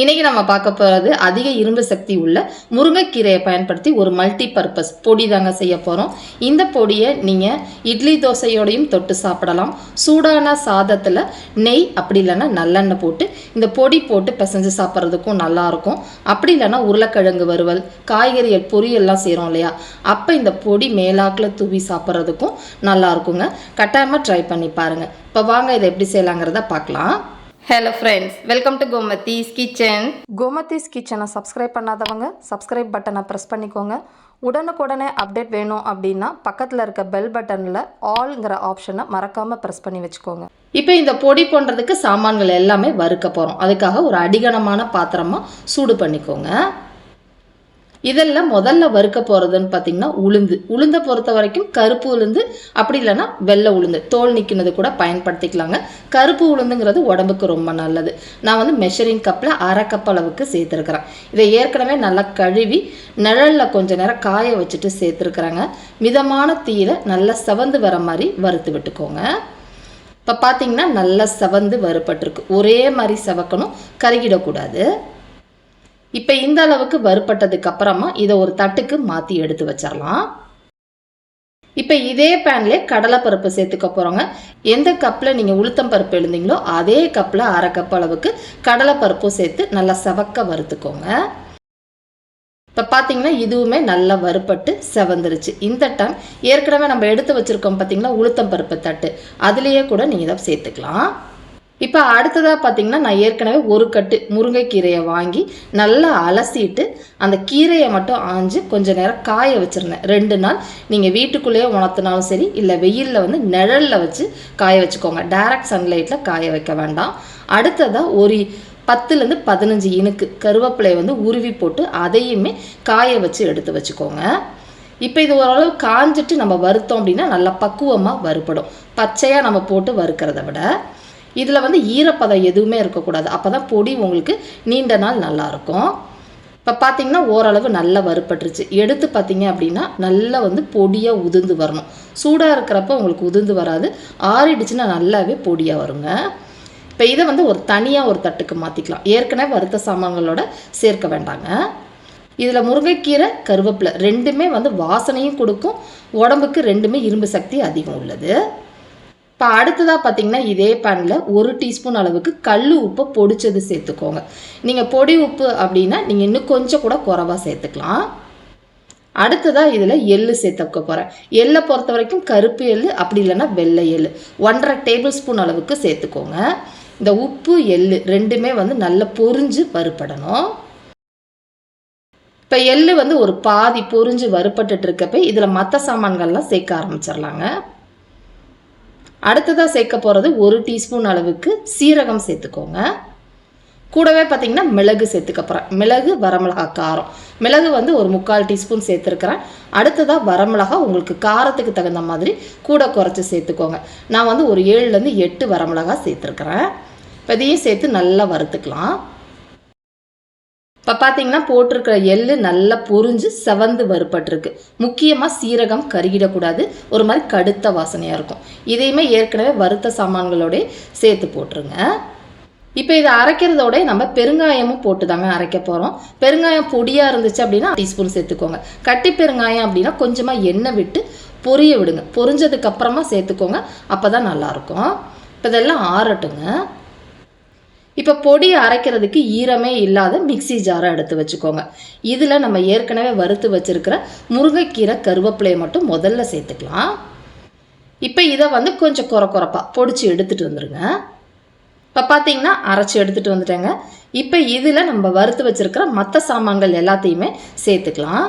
இன்னைக்கு நம்ம பார்க்க போகிறது அதிக இரும்பு சக்தி உள்ள முருங்கைக்கீரையை பயன்படுத்தி ஒரு மல்டி பர்பஸ் பொடி தாங்க செய்ய போகிறோம் இந்த பொடியை நீங்கள் இட்லி தோசையோடையும் தொட்டு சாப்பிடலாம். சூடான சாதத்தில் நெய் அப்படி இல்லைன்னா நல்லெண்ணெய் போட்டு இந்த பொடி போட்டு பிசைஞ்சு சாப்பிட்றதுக்கும் நல்லாயிருக்கும் அப்படி இல்லைன்னா உருளைக்கிழங்கு வறுவல் காய்கறிகள் பொரியல்லாம் செய்கிறோம் இல்லையா? அப்போ இந்த பொடி மேலாக்கில் தூவி சாப்பிட்றதுக்கும் நல்லாயிருக்குங்க கட்டாயமாக ட்ரை பண்ணி பாருங்கள் இப்போ வாங்க இதை எப்படி செய்யலாங்கிறத பார்க்கலாம். Hello friends welcome to Gomathi's kitchen Gomathi's கிச்சனை சப்ஸ்கிரைப் பண்ணாதவங்க சப்ஸ்கிரைப் பட்டனை ப்ரெஸ் பண்ணிக்கோங்க. உடனுக்குடனே அப்டேட் வேணும் அப்படின்னா பக்கத்தில் இருக்க பெல் பட்டனில் ஆல்ங்கிற ஆப்ஷனை மறக்காமல் ப்ரெஸ் பண்ணி வச்சுக்கோங்க. இப்போ இந்த பொடி பண்ணுறதுக்கு சாமான்கள் எல்லாமே வறுக்க போகிறோம் அதுக்காக ஒரு அடிகனமான பாத்திரமாக சூடு பண்ணிக்கோங்க. இதெல்லாம் முதல்ல வறுக்க போகிறதுன்னு பார்த்தீங்கன்னா உளுந்து. உளுந்தை பொறுத்த வரைக்கும் கருப்பு உளுந்து அப்படி இல்லைன்னா வெள்ளை உளுந்து. தோல் நிற்கினது கூட பயன்படுத்திக்கலாங்க. கருப்பு உளுந்துங்கிறது உடம்புக்கு ரொம்ப நல்லது. நான் வந்து மெஷரிங் கப்பில் அரை கப் அளவுக்கு சேர்த்துருக்குறேன். இதை ஏற்கனவே நல்லா கழுவி நிழலில் கொஞ்ச நேரம் காய வச்சுட்டு சேர்த்துருக்குறாங்க. மிதமான தீயில நல்லா செவந்து வர மாதிரி வறுத்து விட்டுக்கோங்க. இப்போ பார்த்தீங்கன்னா நல்லா செவந்து வறுபட்டிருக்கு. ஒரே மாதிரி செவக்கணும். கருகிடக்கூடாது. இப்போ இந்த அளவுக்கு வறுப்பட்டதுக்கு அப்புறமா இதை ஒரு தட்டுக்கு மாற்றி எடுத்து வச்சிடலாம் இப்போ இதே பேன்ல கடலைப்பருப்பு சேர்த்துக்க போகிறோங்க எந்த கப்பில் நீங்கள் உளுத்தம் பருப்பு எழுந்தீங்களோ அதே கப்பில் அரை கப் அளவுக்கு கடலைப்பருப்பும் சேர்த்து நல்லா செவக்க வறுத்துக்கோங்க. இப்போ பார்த்தீங்கன்னா இதுவுமே நல்லா வறுப்பட்டு செவந்துருச்சு. இந்த டைம் ஏற்கனவே நம்ம எடுத்து வச்சுருக்கோம் பார்த்தீங்களா உளுத்தம் பருப்பு தட்டு. அதுலேயே கூட நீங்கள் இதை சேர்த்துக்கலாம். இப்போ அடுத்ததாக பார்த்தீங்கன்னா நான் ஏற்கனவே ஒரு கட்டு முருங்கைக்கீரையை வாங்கி நல்லா அலசிட்டு அந்த கீரையை மட்டும் ஆஞ்சு கொஞ்சம் நேரம் காய வச்சுருந்தேன். ரெண்டு நாள். நீங்கள் வீட்டுக்குள்ளேயே உணர்த்தினாலும் சரி இல்லை வெயிலில் வந்து நிழலில் வச்சு காய வச்சுக்கோங்க. டைரக்ட் சன்லைட்டில் காய வைக்க வேண்டாம். அடுத்ததாக ஒரு பத்துலேருந்து பதினஞ்சு இனுக்கு கருவேப்பிலையை வந்து உருவி போட்டு அதையுமே காய வச்சு எடுத்து வச்சுக்கோங்க. இப்போ இது ஓரளவு காஞ்சிட்டு நம்ம வறுத்தோம் அப்படின்னா நல்லா பக்குவமாக வறுபடும். பச்சையாக நம்ம போட்டு வறுக்கிறத விட. இதில் வந்து ஈரப்பதம் எதுவுமே இருக்கக்கூடாது. அப்போ தான் பொடி உங்களுக்கு நீண்ட நாள் நல்லாயிருக்கும் இப்போ பார்த்தீங்கன்னா ஓரளவு நல்லா வறுப்பட்டுருச்சு எடுத்து பார்த்தீங்க அப்படின்னா நல்லா வந்து பொடியாக உதிர்ந்து வரணும். சூடாக இருக்கிறப்ப உங்களுக்கு உதிர்ந்து வராது. ஆறிடுச்சுன்னா நல்லாவே பொடியாக வருங்க. இப்போ இதை வந்து ஒரு தனியாக ஒரு தட்டுக்கு மாற்றிக்கலாம் ஏற்கனவே வறுத்த சாமான்களோட சேர்க்க வேண்டாங்க. இதில் முருங்கைக்கீரை கருவேப்பிலை ரெண்டுமே வந்து வாசனையும் கொடுக்கும். உடம்புக்கு ரெண்டுமே இரும்பு சக்தி அதிகம் உள்ளது. இப்போ அடுத்ததாக பார்த்தீங்கன்னா இதே பேனில் ஒரு டீஸ்பூன் அளவுக்கு கல் உப்பை பொடிச்சது சேர்த்துக்கோங்க. நீங்கள் பொடி உப்பு அப்படின்னா நீங்கள் இன்னும் கொஞ்சம் கூட குறவாக சேர்த்துக்கலாம். அடுத்ததாக இதில் எள்ளு சேர்த்துக்க போகிறேன் எள்ளை பொறுத்த வரைக்கும் கருப்பு எள்ளு அப்படி இல்லைன்னா வெள்ளை எள்ளு. ஒன்றரை டேபிள் ஸ்பூன் அளவுக்கு சேர்த்துக்கோங்க. இந்த உப்பு எள்ளு ரெண்டுமே வந்து நல்லா பொறிஞ்சு வறுப்படணும் இப்போ எள்ளு வந்து ஒரு பாதி பொரிஞ்சு வறுப்பட்டுட்டு இருக்கப்ப இதில் மற்ற சாமான்கள்லாம் சேர்க்க ஆரம்பிச்சிடலாங்க. அடுத்ததாக சேர்க்க போகிறது ஒரு டீஸ்பூன் அளவுக்கு சீரகம் சேர்த்துக்கோங்க. கூடவே பார்த்தீங்கன்னா மிளகு சேர்த்துக்க போகிறேன் மிளகு வரமிளகா காரம். மிளகு வந்து ஒரு முக்கால் டீஸ்பூன் சேர்த்துருக்கிறேன். அடுத்ததாக வரமிளகா உங்களுக்கு காரத்துக்கு தகுந்த மாதிரி கூட குறைச்சி சேர்த்துக்கோங்க. நான் வந்து ஒரு ஏழுலேருந்து எட்டு வரமிளகா சேர்த்துருக்குறேன். இப்போ இதையும் சேர்த்து நல்லா வறுத்துக்கலாம். இப்போ பார்த்தீங்கன்னா போட்டிருக்கிற எள்ளு நல்லா பொரிஞ்சு செவந்து வறுப்பட்டிருக்கு முக்கியமாக சீரகம் கருகிடக்கூடாது. ஒரு மாதிரி கடுத்த வாசனையாக இருக்கும். இதையுமே ஏற்கனவே வறுத்த சாமான்களோடய சேர்த்து போட்டுருங்க. இப்போ இதை அரைக்கிறதோட நம்ம பெருங்காயமும் போட்டு தாங்க அரைக்க போகிறோம் பெருங்காயம் பொடியாக இருந்துச்சு அப்படின்னா டீஸ்பூன் சேர்த்துக்கோங்க. கட்டி பெருங்காயம் அப்படின்னா கொஞ்சமாக எண்ணெய் விட்டு பொரிய விடுங்க. பொரிஞ்சதுக்கப்புறமா சேர்த்துக்கோங்க. அப்போ தான் நல்லாயிருக்கும் இப்போ இதெல்லாம் ஆறட்டுங்க. இப்போ பொடி அரைக்கிறதுக்கு ஈரமே இல்லாத மிக்சி ஜாரை எடுத்து வச்சுக்கோங்க. இதில் நம்ம ஏற்கனவே வறுத்து வச்சுருக்கிற முருங்கைக்கீரை கருவேப்பிலையை மட்டும் முதல்ல சேர்த்துக்கலாம். இப்போ இதை வந்து கொஞ்சம் குறை குறைப்பாக பொடிச்சு எடுத்துகிட்டு வந்துடுங்க இப்போ பார்த்தீங்கன்னா அரைச்சி எடுத்துகிட்டு வந்துட்டேங்க. இப்போ இதில் நம்ம வறுத்து வச்சுருக்கிற மற்ற சாமான்கள் எல்லாத்தையுமே சேர்த்துக்கலாம்.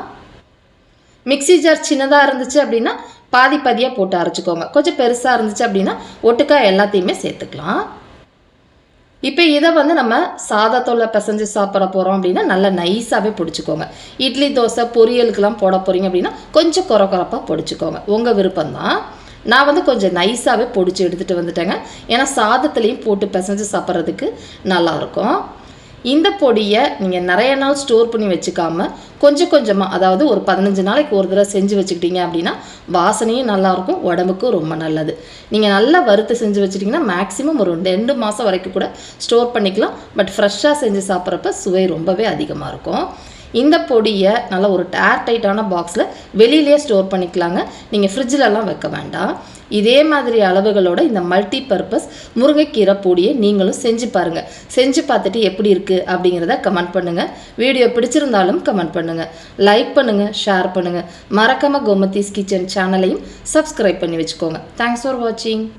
மிக்சி ஜார் சின்னதாக இருந்துச்சு அப்படின்னா பாதி பாதியாக போட்டு அரைச்சிக்கோங்க. கொஞ்சம் பெருசாக இருந்துச்சு அப்படின்னா ஒட்டுக்கா எல்லாத்தையுமே சேர்த்துக்கலாம். இப்போ இதை வந்து நம்ம சாதத்தோட பிசைஞ்சு சாப்பிட போகிறோம் அப்படின்னா நல்லா நைஸாகவே பிடிச்சிக்கோங்க. இட்லி தோசை பொரியலுக்கெல்லாம் போட போகிறீங்க அப்படின்னா கொஞ்சம் குறை குறப்பாக பிடிச்சிக்கோங்க. உங்கள் விருப்பம்தான். நான் வந்து கொஞ்சம் நைஸாகவே பொடிச்சு எடுத்துகிட்டு வந்துட்டேங்க. ஏன்னா சாதத்துலேயும் போட்டு பிசைஞ்சு சாப்பிட்றதுக்கு நல்லாயிருக்கும் இந்த பொடியை நீங்கள் நிறைய நாள் ஸ்டோர் பண்ணி வச்சுக்காமல் கொஞ்சம் கொஞ்சமாக அதாவது ஒரு பதினஞ்சு நாளைக்கு ஒரு தடவை செஞ்சு வச்சுக்கிட்டீங்க அப்படின்னா வாசனையும் நல்லாயிருக்கும் உடம்புக்கும் ரொம்ப நல்லது. நீங்கள் நல்லா வறுத்து செஞ்சு வச்சுட்டிங்கன்னா மேக்ஸிமம் ஒரு ரெண்டு மாதம் வரைக்கும் கூட ஸ்டோர் பண்ணிக்கலாம். பட் ஃப்ரெஷ்ஷாக செஞ்சு சாப்பிட்றப்ப சுவை ரொம்பவே அதிகமாக இருக்கும். இந்த பொடியை நல்லா ஒரு ஏர் டைட்டான பாக்ஸில் வெளியிலேயே ஸ்டோர் பண்ணிக்கலாங்க. நீங்கள் ஃப்ரிட்ஜிலலாம் வைக்க வேண்டாம். இதே மாதிரி அளவுகளோட இந்த மல்டி பர்பஸ் முருங்கைக்கீரை பொடியை நீங்களும் செஞ்சு பாருங்கள் செஞ்சு பார்த்துட்டு எப்படி இருக்குது அப்படிங்கிறத கமெண்ட் பண்ணுங்கள் வீடியோ பிடிச்சிருந்தாலும் கமெண்ட் பண்ணுங்கள் லைக் பண்ணுங்கள் ஷேர் பண்ணுங்கள் மறக்காமல் கோமதிஸ் கிச்சன் சேனலையும் சப்ஸ்கிரைப் பண்ணி வச்சுக்கோங்க. தேங்க்ஸ் ஃபார் வாட்சிங்